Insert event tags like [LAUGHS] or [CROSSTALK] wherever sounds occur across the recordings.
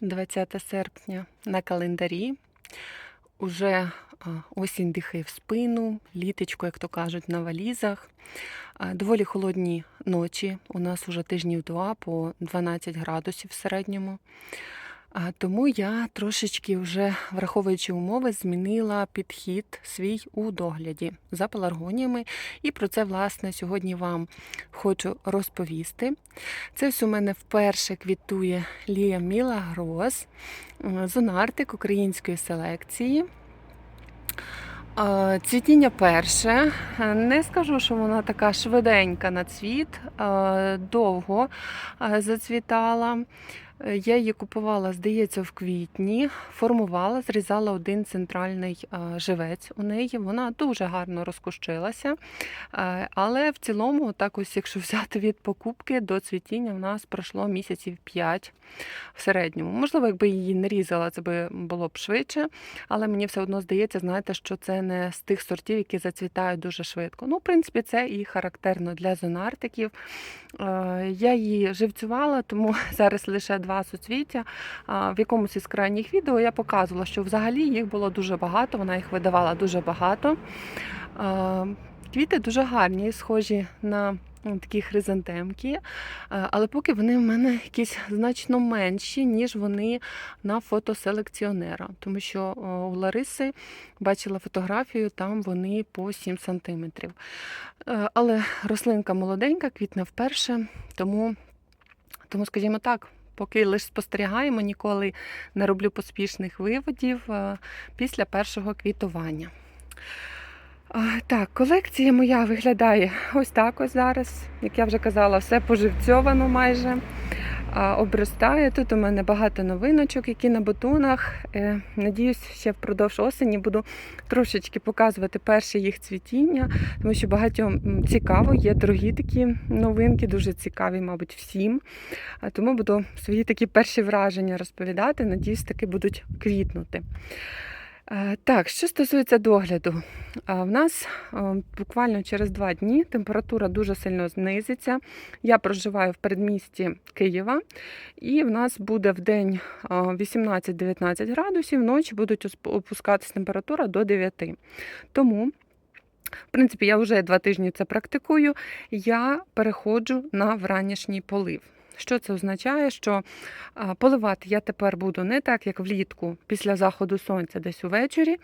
20 серпня на календарі. Уже осінь дихає в спину, літечко, як то кажуть, на валізах. Доволі холодні ночі. У нас уже тижнів два по 12 градусів в середньому. Тому я трошечки вже, враховуючи умови, змінила підхід свій у догляді за пеларгоніями. І про це, власне, сьогодні вам хочу розповісти. Це все у мене вперше квітує Лія Мілагрос, е, зонартик української селекції. Цвітіння перше. Не скажу, що вона така швиденька на цвіт, довго зацвітала. Е, Я її купувала, здається, в квітні, формувала, зрізала один центральний е, живець у неї. Вона дуже гарно розкущилася. Е, Але в цілому, так ось, якщо взяти від покупки до цвітіння, в нас пройшло місяців 5 в середньому. Можливо, якби її не різала, це би було б швидше, але мені все одно здається, знаєте, що це не з тих сортів, які зацвітають дуже швидко. Ну, в принципі, це і характерно для зонартиків. Я її живцювала, тому [LAUGHS] зараз лише два суцвіття. А, В якомусь із крайніх відео я показувала, що взагалі їх було дуже багато, вона їх видавала дуже багато. Квіти дуже гарні, схожі на такі хризантемки, е, але поки вони в мене якісь значно менші, ніж вони на фотоселекціонера. Тому що у Лариси бачила фотографію, там вони по 7 сантиметрів. Е, Але рослинка молоденька, квітне вперше, тому, тому скажімо так. Поки лише спостерігаємо, ніколи не роблю поспішних виводів е, після першого квітування. Так, колекція моя виглядає ось так ось зараз. Як я вже казала, все поживцьовано майже. Обростає. Тут у мене багато новиночок, які на бутонах. Е, Надіюсь, ще впродовж осені буду трошечки показувати перше їх цвітіння, тому що багатьом цікаво, є дорогі такі новинки, дуже цікаві, мабуть, всім. Тому буду свої такі перші враження розповідати. Надіюсь, таки будуть квітнути. Е, Так, що стосується догляду, в нас е, буквально через два дні температура дуже сильно знизиться. Я проживаю в передмісті Києва, і в нас буде в день 18-19 градусів, вночі будуть опускатись температура до 9. Тому, в принципі, я вже два тижні це практикую. Я переходжу на вранішній полив. Що це означає? Що поливати я тепер буду не так, як влітку, після заходу сонця, десь увечері.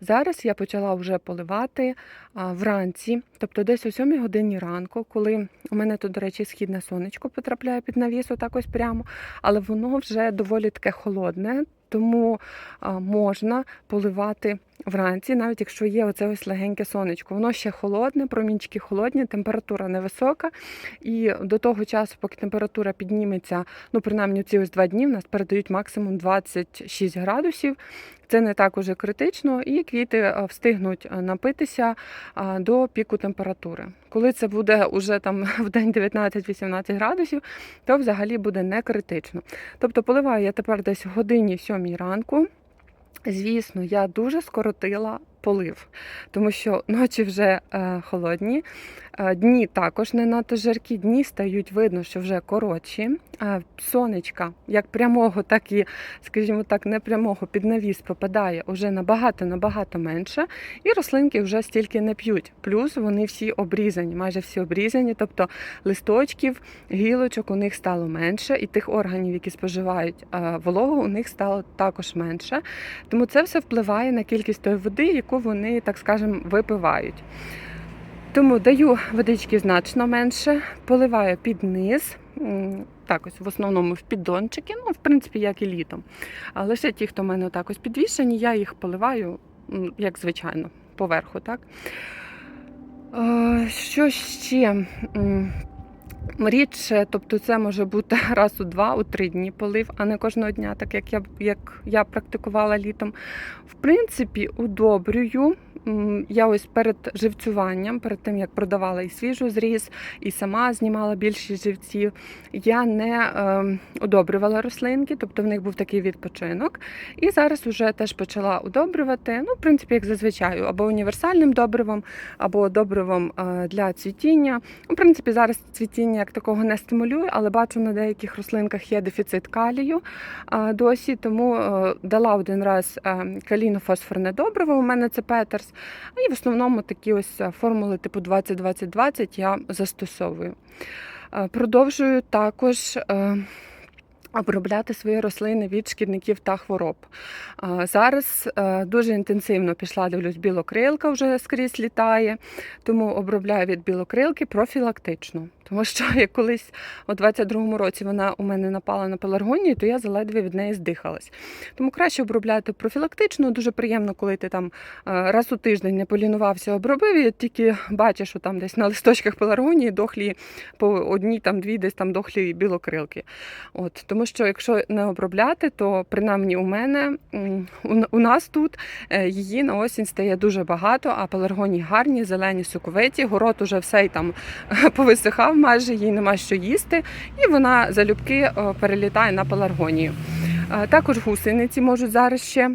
Зараз я почала вже поливати вранці, тобто десь о 7 годині ранку, коли у мене тут, до речі, східне сонечко потрапляє під навіс, отак ось прямо, але воно вже доволі таке холодне, тому можна поливати вранці, навіть якщо є оце ось легеньке сонечко. Воно ще холодне, промінчики холодні, температура невисока. І до того часу, поки температура підніметься, ну принаймні ці ось два дні в нас передають максимум 26 градусів. Це не так уже критично, і квіти встигнуть напитися до піку температури. Коли це буде уже там [LAUGHS] в день 19-18 градусів, то взагалі буде не критично. Тобто поливаю я тепер десь в годині 7 ранку. Звісно, я дуже скоротила полив, тому що ночі вже е, холодні, е, дні також не надто жаркі, дні стають видно, що вже коротші. Е, сонечка, як прямого, так і, скажімо так, непрямого під навіс попадає уже набагато-набагато менше, і рослинки вже стільки не п'ють. Плюс вони всі обрізані, майже всі обрізані, тобто листочків, гілочок у них стало менше, і тих органів, які споживають е, вологу, у них стало також менше. Тому це все впливає на кількість тої води, яку вони, так скажемо, випивають. Тому даю водички значно менше, поливаю під низ. Так ось в основному в піддончики, ну, в принципі, як і літом. А лише ті, хто в мене так ось підвішені, я їх поливаю, як звичайно, поверху. Так? Е, Що ще? Рідше, тобто це може бути [LAUGHS] раз у два, у три дні полив, а не кожного дня, так як я, як я практикувала літом. В принципі, удобрюю я ось перед живцюванням, перед тим як продавала і свіжу зріз, і сама знімала більшість живців, я не е, удобрювала рослинки, тобто в них був такий відпочинок. І зараз вже теж почала удобрювати. Ну, в принципі, як зазвичай, або універсальним добривом, або добривом е, для цвітіння. В принципі, зараз цвітіння як такого не стимулює, але бачу на деяких рослинках є дефіцит калію а, досі, тому е, дала один раз е, калійно-фосфорне добриво. У мене це Петерс. І в основному такі ось е, формули типу 20-20-20 я застосовую. Е, Продовжую також. е, Обробляти свої рослини від шкідників та хвороб. Зараз дуже інтенсивно пішла, дивлюсь, білокрилка вже скрізь літає, тому обробляю від білокрилки профілактично. Тому що [LAUGHS] як колись у 22-му році вона у мене напала на пеларгонію, то я заледве від неї здихалась. Тому краще обробляти профілактично. Дуже приємно, коли ти там е, раз у тиждень не полінувався, обробив, і тільки бачиш, що там десь на листочках пеларгонії дохлі по одній, там дві, десь там дохлі білокрилки. От, тому що якщо не обробляти, то принаймні у мене у, нас тут е, її на осінь стає дуже багато, а пеларгонії гарні, зелені, соковиті, город уже все там [LAUGHS] повисихав, майже їй нема що їсти, і вона залюбки е, перелітає на пеларгонію. Е, Також гусениці можуть зараз ще.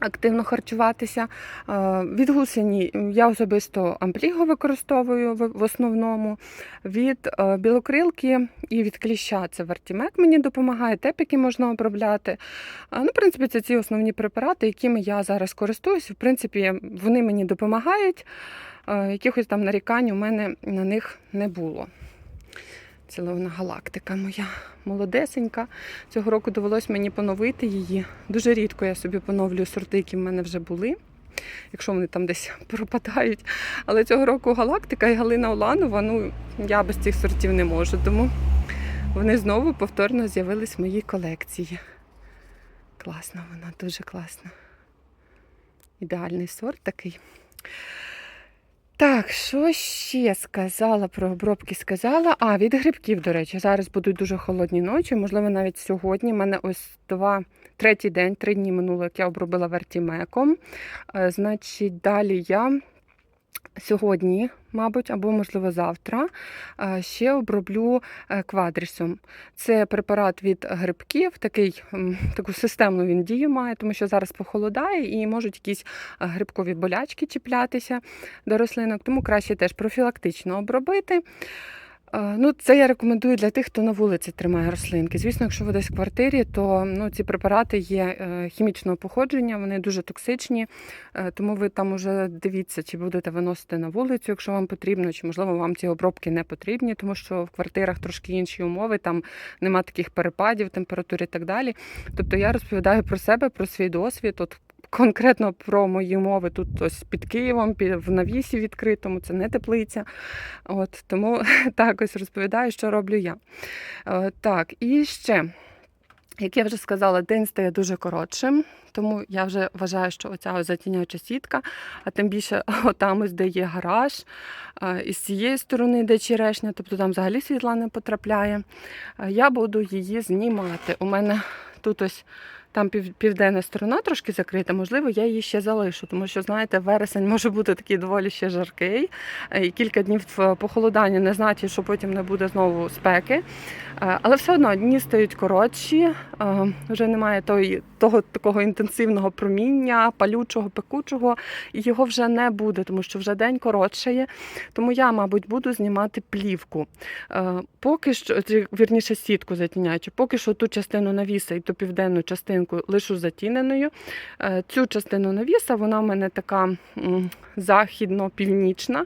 Активно харчуватися. Е, Від гусені я особисто ампліго використовую в основному. Від білокрилки і від кліща це вертімек мені допомагає, тепіки можна обробляти. Ну, в принципі, це ці основні препарати, якими я зараз користуюся. В принципі, вони мені допомагають. Якихось там нарікань у мене на них не було. Ціловна галактика моя молодесенька. Цього року довелось мені поновити її. Дуже рідко я собі поновлюю сорти, які в мене вже були, якщо вони там десь [LAUGHS] пропадають. Але цього року галактика і Галина Уланова, ну я без цих сортів не можу. Тому вони знову повторно з'явились в моїй колекції. Класна вона, дуже класна. Ідеальний сорт такий. Так, що ще сказала про обробки? Сказала. А, від грибків, до речі, зараз будуть дуже холодні ночі, можливо, навіть сьогодні. У мене ось два, третій день, три дні минуло, як я обробила вертімеком. Е, Значить, далі я сьогодні, мабуть, або, можливо, завтра е, ще оброблю е, квадрісом. Це препарат від грибків, такий, таку системну він дію має, тому що зараз похолодає і можуть якісь е, грибкові болячки чіплятися до рослинок, тому краще теж профілактично обробити. Е, Ну, це я рекомендую для тих, хто на вулиці тримає рослинки. Звісно, якщо ви десь в квартирі, то ну, ці препарати є е, хімічного походження, вони дуже токсичні, е, тому ви там уже дивіться, чи будете виносити на вулицю, якщо вам потрібно, чи можливо вам ці обробки не потрібні, тому що в квартирах трошки інші умови, там нема таких перепадів, температур і так далі. Тобто я розповідаю про себе, про свій досвід. От Конкретно про мої умови тут ось під Києвом, в навісі відкритому, це не теплиця. От тому [LAUGHS] так ось розповідаю, що роблю я. Е, Так, і ще, як я вже сказала, день стає дуже коротшим, тому я вже вважаю, що оця затіняюча сітка, а тим більше [LAUGHS] отам ось де є гараж, е, і з цієї сторони, де черешня, тобто там взагалі світла не потрапляє. е, Я буду її знімати. У мене тут ось. Там пів, південна сторона трошки закрита, можливо, я її ще залишу, тому що, знаєте, вересень може бути такий доволі ще жаркий. е, І кілька днів похолодання не значить, що потім не буде знову спеки. Е, Але все одно дні стають коротші, е, вже немає той, того такого інтенсивного проміння, палючого, пекучого, і його вже не буде, тому що вже день коротшає. Тому я, мабуть, буду знімати плівку. Поки що, вірніше, сітку затіняючи, поки що ту частину навіса і ту південну частинку лишу затіненою. Е, Цю частину навіса, вона в мене така західно-північна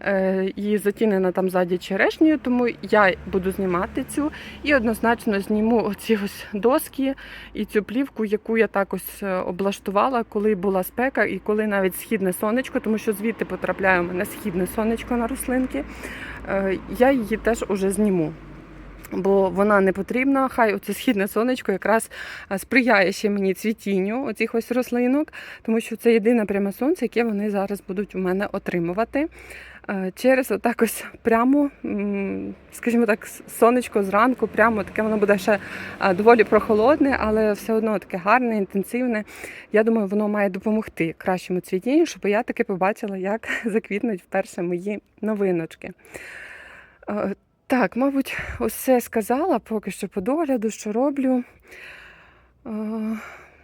е, і затінена там ззаді черешнею, тому я буду знімати цю і однозначно зніму оці ось доски і цю плівку, яку я так ось е, облаштувала, коли була спека і коли навіть східне сонечко, тому що звідти потрапляє у мене східне сонечко на рослинки. Я її теж уже зніму. Бо вона не потрібна, хай оце східне сонечко якраз е, сприяє ще мені цвітінню оцих ось рослинок, тому що це єдине пряме сонце, яке вони зараз будуть у мене отримувати. е, через отак ось прямо, скажімо так, сонечко зранку, прямо таке воно буде ще е, доволі прохолодне, але все одно таке гарне, інтенсивне. Я думаю, воно має допомогти кращому цвітінню, щоб я таки побачила, як [LAUGHS] заквітнуть вперше мої новиночки. Так, мабуть, ось сказала поки що по догляду, що роблю.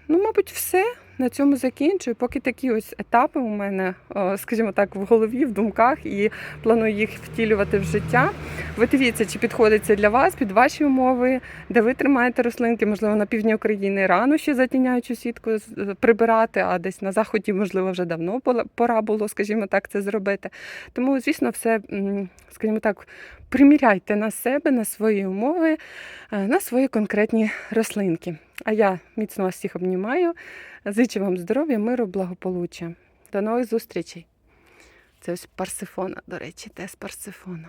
Ну, мабуть, все. На цьому закінчую. Поки такі ось етапи у мене, скажімо так, в голові, в думках, і планую їх втілювати в життя. Ви дивіться, чи підходить це для вас, під ваші умови, де ви тримаєте рослинки, можливо, на півдні України рано ще затіняючу сітку прибирати, а десь на заході, можливо, вже давно пора було, скажімо так, це зробити. Тому, звісно, все, скажімо так, приміряйте на себе, на свої умови, е, на свої конкретні рослинки. А я міцно вас всіх обнімаю. Зичу вам здоров'я, миру, благополуччя. До нових зустрічей. Це ось парсифона, до речі, тес парсифона.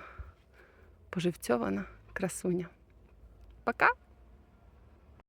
Поживцьована красуня. Пока!